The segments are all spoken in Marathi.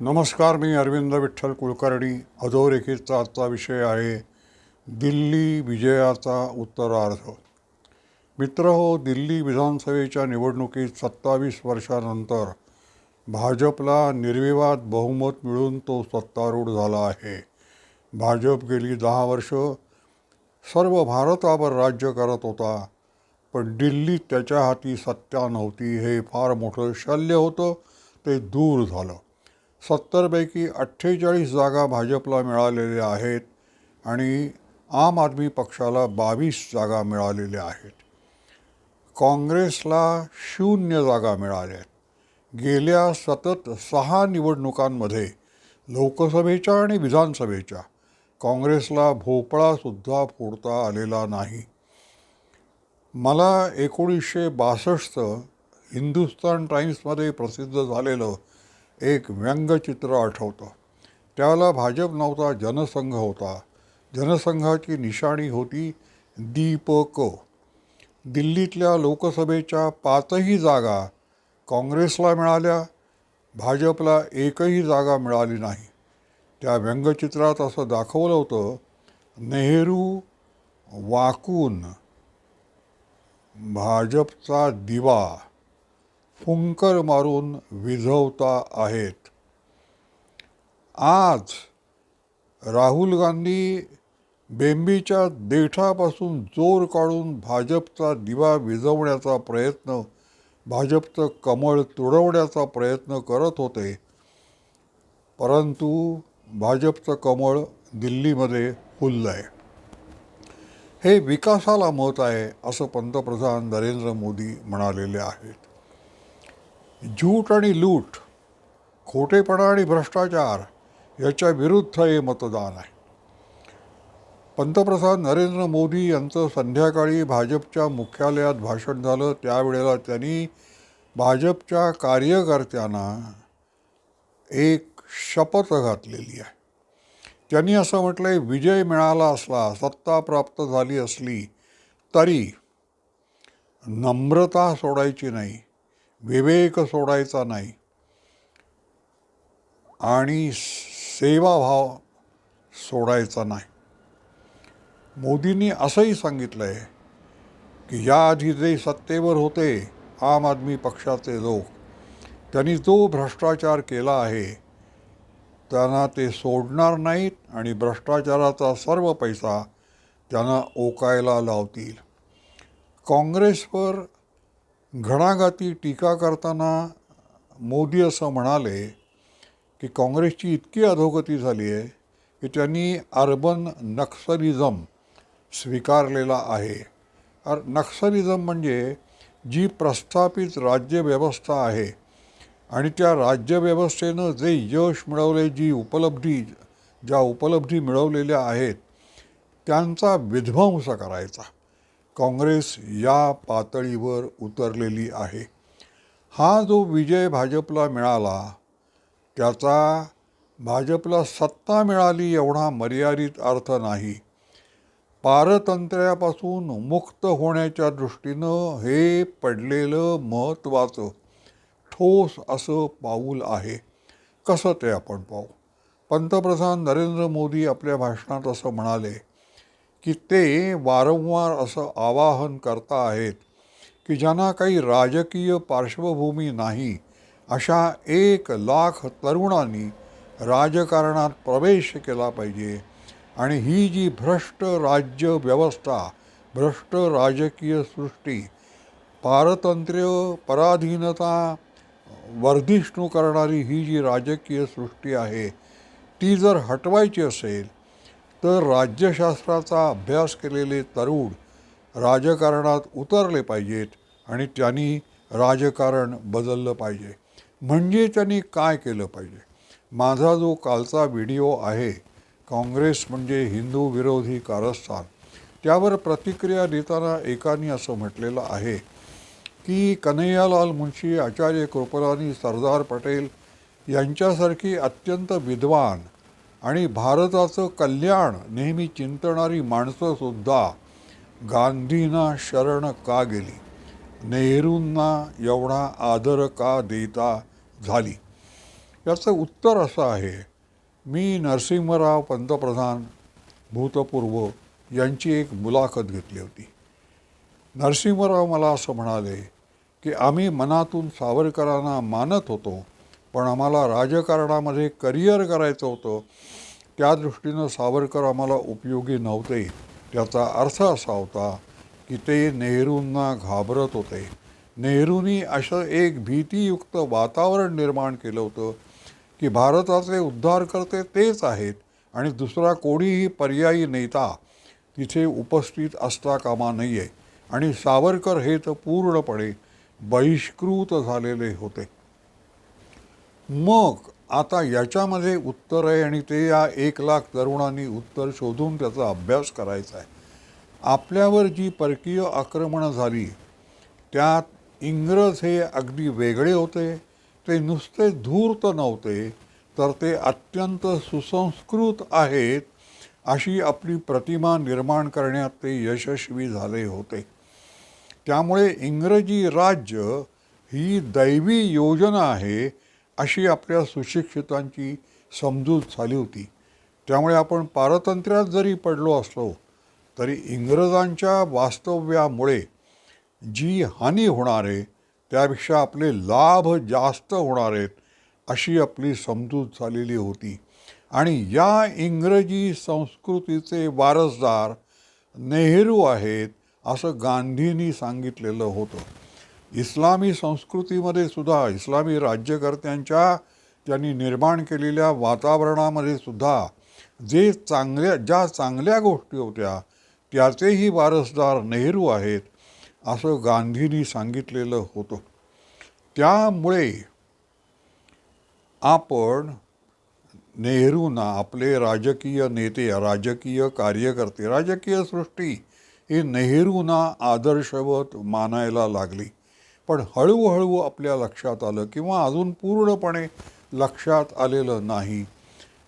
नमस्कार मी अरविंद विठ्ठल कुलकर्णी. अधोरेखितचा आजचा विषय आहे दिल्ली विजयाचा उत्तरार्ध. मित्र हो दिल्ली विधानसभेच्या निवडणुकीत सत्तावीस वर्षानंतर भाजपला निर्विवाद बहुमत मिळून तो सत्तारूढ झाला आहे. भाजप गेली दहा वर्ष सर्व भारतावर राज्य करत होता. पण दिल्लीत त्याच्या हाती सत्ता नव्हती हे फार मोठं शल्य होतं ते दूर झालं. सत्तरपैकी अठ्ठेचाळीस जागा भाजपला मिळालेल्या आहेत आणि आम आदमी पक्षाला बावीस जागा मिळालेल्या आहेत. काँग्रेसला शून्य जागा मिळाल्या आहेत. गेल्या सतत सहा निवडणुकांमध्ये लोकसभेच्या आणि विधानसभेच्या काँग्रेसला भोपळासुद्धा फोडता आलेला नाही. मला एकोणीसशे बासष्ट हिंदुस्तान टाईम्समध्ये प्रसिद्ध झालेलं एक व्यंगचित्र आठवतं. त्याला भाजप नव्हता जनसंघ होता. जनसंघाची निशाणी होती दीपक. दिल्लीतल्या लोकसभेच्या पाचही जागा काँग्रेसला मिळाल्या भाजपला एकही जागा मिळाली नाही. त्या व्यंगचित्रात असं दाखवलं होतं नेहरू वाकून भाजपचा दिवा. फुंकर मारून विझवता आहेत. आज राहुल गांधी बेंबीच्या देठापासून जोर काढून भाजपचा दिवा विझवण्याचा प्रयत्न भाजपचं कमळ तुडवण्याचा प्रयत्न करत होते. परंतु भाजपचं कमळ दिल्लीमध्ये फुललं आहे हे विकासाला मत आहे असं पंतप्रधान नरेंद्र मोदी म्हणालेले आहेत. झूट आणि लूट खोटेपणा आणि भ्रष्टाचार याच्या विरुद्ध हे मतदान आहे. पंतप्रधान नरेंद्र मोदी यांचं संध्याकाळी भाजपच्या मुख्यालयात भाषण झालं. त्यावेळेला त्यांनी भाजपच्या कार्यकर्त्यांना एक शपथ घातलेली आहे. त्यांनी असं म्हटलं आहे विजय मिळाला असला सत्ता प्राप्त झाली असली तरी नम्रता सोडायची नाही. विवेक सोडायचा नाही. आणि सेवाभाव सोडायचा नाही. मोदींनी असंही सांगितलं आहे की याआधी जे सत्तेवर होते आम आदमी पक्षाचे लोक त्यांनी जो भ्रष्टाचार केला आहे त्यांना ते सोडणार नाहीत आणि भ्रष्टाचाराचा सर्व पैसा त्यांना ओकायला लावतील. काँग्रेसवर घणाघाती टीका करताना मोदी असं म्हणाले की काँग्रेसची इतकी अधोगती झाली आहे की त्यांनी अर्बन नक्सलिझम स्वीकारलेला आहे. अर नक्सलिझम म्हणजे जी प्रस्थापित राज्यव्यवस्था आहे आणि त्या राज्यव्यवस्थेनं जे यश मिळवले जी उपलब्धी ज्या उपलब्धी मिळवलेल्या आहेत त्यांचा विध्वंस करायचा. काँग्रेस या पातळीवर उतरलेली आहे. हा जो विजय भाजपला मिळाला त्याचा भाजपला सत्ता मिळाली एवढा मर्यादित अर्थ नाही. पारतंत्र्यापासून मुक्त होण्याच्या दृष्टीनं हे पडलेलं महत्त्वाचं ठोस असं पाऊल आहे. कसं ते आपण पाहू? पंतप्रधान नरेंद्र मोदी आपल्या भाषणात असं म्हणाले की ते वारंवार असं आवाहन करता आहेत की ज्यांना काही राजकीय पार्श्वभूमी नाही अशा एक लाख तरुणांनी राजकारणात प्रवेश केला पाहिजे. आणि ही जी भ्रष्ट राज्य व्यवस्था भ्रष्ट राजकीय सृष्टी पारतंत्र्य पराधीनता वर्धिष्णू करणारी ही जी राजकीय सृष्टी आहे ती जर हटवायची असेल तर राज्यशास्त्राचा अभ्यास केलेले तरुण राजकारणात उतरले पाहिजेत आणि त्यांनी राजकारण बदललं पाहिजे. म्हणजे त्यांनी काय केलं पाहिजे? माझा जो कालचा व्हिडिओ आहे काँग्रेस म्हणजे हिंदू विरोधी कारस्थान त्यावर प्रतिक्रिया देताना एकाने असं म्हटलेलं आहे की कन्हैयालाल मुंशी आचार्य कृपलानी सरदार पटेल यांच्यासारखी अत्यंत विद्वान आणि भारताचं कल्याण नेहमी चिंतणारी माणसंसुद्धा गांधींना शरण का गेली? नेहरूंना एवढा आदर का देता झाली? याचं उत्तर असं आहे मी नरसिंहराव पंतप्रधान भूतपूर्व यांची एक मुलाखत घेतली होती. नरसिंहराव मला असं म्हणाले की आम्ही मनातून सावरकरांना मानत होतो पण आम्हाला राजकारणामध्ये करिअर करायचं होतं त्या दृष्टीनं सावरकर आम्हाला उपयोगी नव्हते. त्याचा अर्थ असा होता की ते नेहरूंना घाबरत होते. नेहरूंनी असं एक भीतीयुक्त वातावरण निर्माण केलं होतं की भारताचे उद्धारकर्ते तेच आहेत आणि दुसरा कोणीही पर्यायी नेता तिथे उपस्थित असता कामा नाही आहे आणि सावरकर हे तर पूर्णपणे बहिष्कृत झालेले होते. मग आता याच्यामध्ये उत्तर आहे आणि ते या एक लाख तरुणांनी उत्तर शोधून त्याचा अभ्यास करायचा आहे. आपल्यावर जी परकीय आक्रमणं झाली त्यात इंग्रज हे अगदी वेगळे होते ते नुसते धूर्त नव्हते तर ते अत्यंत सुसंस्कृत आहेत अशी आपली प्रतिमा निर्माण करण्यात ते यशस्वी झाले होते. त्यामुळे इंग्रजी राज्य ही दैवी योजना आहे अशी आपल्या सुशिक्षितांची समजूत झाली होती. त्यामुळे आपण पारतंत्र्यात जरी पडलो असलो तरी इंग्रजांच्या वास्तव्यामुळे जी हानी होणार आहे त्यापेक्षा आपले लाभ जास्त होणार आहेत अशी आपली समजूत झालेली होती. आणि या इंग्रजी संस्कृतीचे वारसदार नेहरू आहेत असं गांधींनी सांगितलेलं होतं. इस्लामी संस्कृतीमध्ये सुद्धा इस्लामी राज्यकर्त्यांच्या त्यांनी निर्माण केलेल्या वातावरणामध्ये सुद्धा जे चांगल्या ज्या चांगल्या गोष्टी होत्या त्याचेही वारसदार नेहरू आहेत असं गांधींनी सांगितलेलं होतं. त्यामुळे आपण नेहरूंना आपले राजकीय नेते राजकीय कार्यकर्ते राजकीय सृष्टी ही नेहरूंना आदर्शवत मानायला लागली. पण हळूहळू आपल्या लक्षात आलं किंवा अजून पूर्णपणे लक्षात आलेलं नाही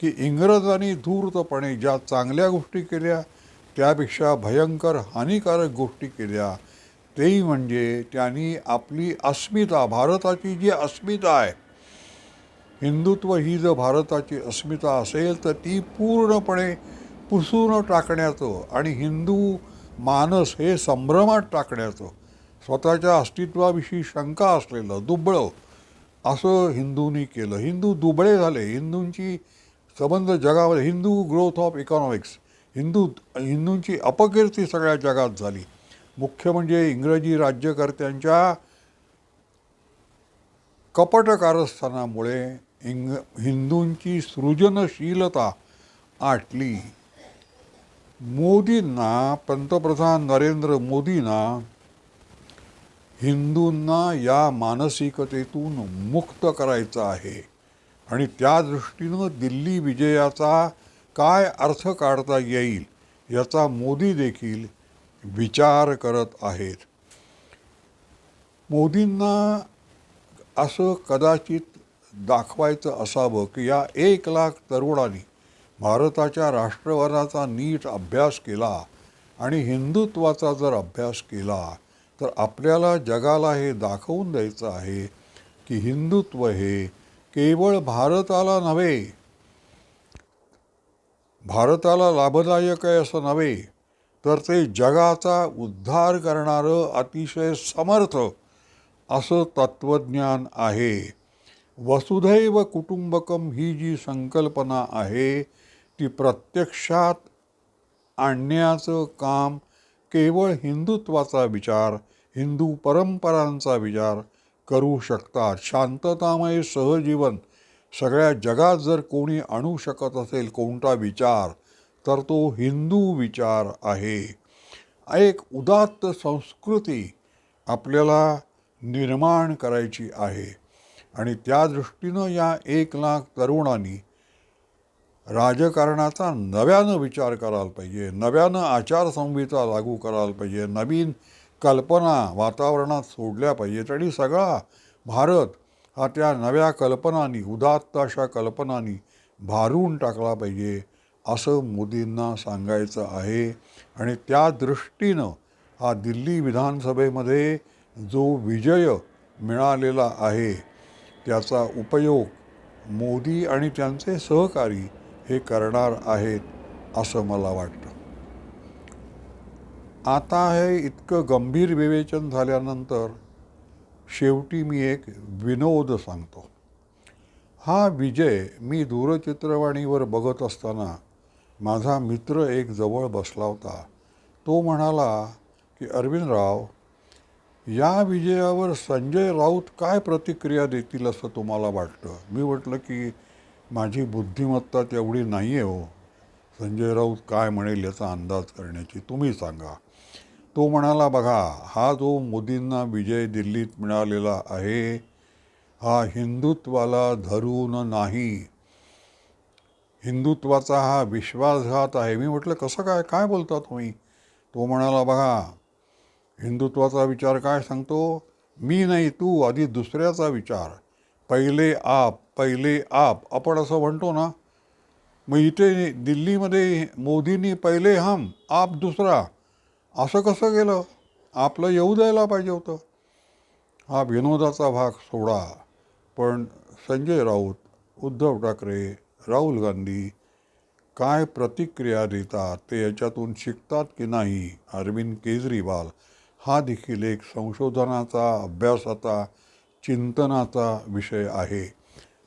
की इंग्रजांनी धूर्तपणे ज्या चांगल्या गोष्टी केल्या त्यापेक्षा भयंकर हानिकारक गोष्टी केल्या. तेही म्हणजे त्यांनी आपली अस्मिता भारताची जी अस्मिता आहे हिंदुत्व ही जर भारताची अस्मिता असेल तर ती पूर्णपणे पुसून टाकण्याचं आणि हिंदू मानस हे संभ्रमात टाकण्याचं स्वतःच्या अस्तित्वाविषयी शंका असलेलं दुबळं असं हिंदूंनी केलं. हिंदू दुबळे झाले. हिंदूंची संबंध जगावर Hindu growth of economics Hindu हिंदूंची अपकीर्ती सगळ्या जगात झाली. मुख्य म्हणजे इंग्रजी राज्यकर्त्यांच्या कपट कारस्थानामुळे इंग हिंदूंची सृजनशीलता आटली. मोदींना पंतप्रधान नरेंद्र मोदींना हिंदूंना या मानसिकतेतून मुक्त करायचं आहे. आणि त्या दृष्टीनं दिल्ली विजयाचा काय अर्थ काढता येईल याचा मोदी देखील विचार करत आहेत. मोदींना असं कदाचित दाखवायचं असावं की या एक लाख तरुणांनी भारताच्या राष्ट्रवादाचा नीट अभ्यास केला आणि हिंदुत्वाचा जर अभ्यास केला तर आपल्याला जगाला हे दाखवून द्यायचं आहे की हिंदुत्व हे केवळ भारताला नव्हे भारताला लाभदायक आहे असं नव्हे तर ते जगाचा उद्धार करणारं अतिशय समर्थ असं तत्त्वज्ञान आहे. वसुधैव कुटुंबकम ही जी संकल्पना आहे ती प्रत्यक्षात आणण्याचं काम केवळ हिंदुत्वाचा विचार हिंदू परंपरांचा विचार करू शकतात शांततामय सहजीवन. सगळ्या जगात जर कोणी आणू शकत असेल कोणता विचार तर तो हिंदू विचार आहे. एक उदात्त संस्कृती आपल्याला निर्माण करायची आहे. आणि त्या दृष्टीनं या एक लाख तरुणांनी राजकारणाचा नव्यानं विचार करायला पाहिजे नव्यानं आचारसंहिता लागू करायला पाहिजे नवीन कल्पना वातावरणात सोडल्या पाहिजेत. आणि सगळा भारत हा त्या नव्या कल्पनांनी उदात्त अशा कल्पनांनी भारून टाकला पाहिजे असं मोदींना सांगायचं आहे. आणि त्या दृष्टीनं हा दिल्ली विधानसभेमध्ये जो विजय मिळालेला आहे त्याचा उपयोग मोदी आणि त्यांचे सहकारी हे करणार आहेत असं मला वाटतं. आता हे इतकं गंभीर विवेचन झाल्यानंतर शेवटी मी एक विनोद सांगतो. हा विजय मी दूरचित्रवाणीवर बघत असताना माझा मित्र एक जवळ बसला होता. तो म्हणाला की अरविंदराव या विजयावर संजय राऊत काय प्रतिक्रिया देतील असं तुम्हाला वाटतं? मी म्हटलं की माझी बुद्धिमत्ता तेवढी नाही आहे हो. संजय राऊत काय म्हणेल याचा अंदाज करण्याची तुम्ही सांगा. तो म्हणाला बघा हा जो मोदींना विजय दिल्लीत मिळालेला आहे हा हिंदुत्वाला धरून नाही. हिंदुत्वाचा हा विश्वासघात आहे. मी म्हटलं कसं काय? काय बोलता तुम्ही? तो म्हणाला बघा हिंदुत्वाचा विचार काय सांगतो? मी नाही तू आधी दुसऱ्याचा विचार. पहिले आप पहिले आप. आपण असं म्हणतो ना मग इथे दिल्लीमध्ये मोदींनी पहिले हम आप दुसरा. असं कसं गेलं आपलं येऊ द्यायला पाहिजे होतं. हा विनोदाचा भाग सोडा. पण संजय राऊत उद्धव ठाकरे राहुल गांधी काय प्रतिक्रिया देतात ते याच्यातून शिकतात की नाही अरविंद केजरीवाल? हा देखील एक संशोधनाचा अभ्यासाचा चिंतनाचा विषय आहे.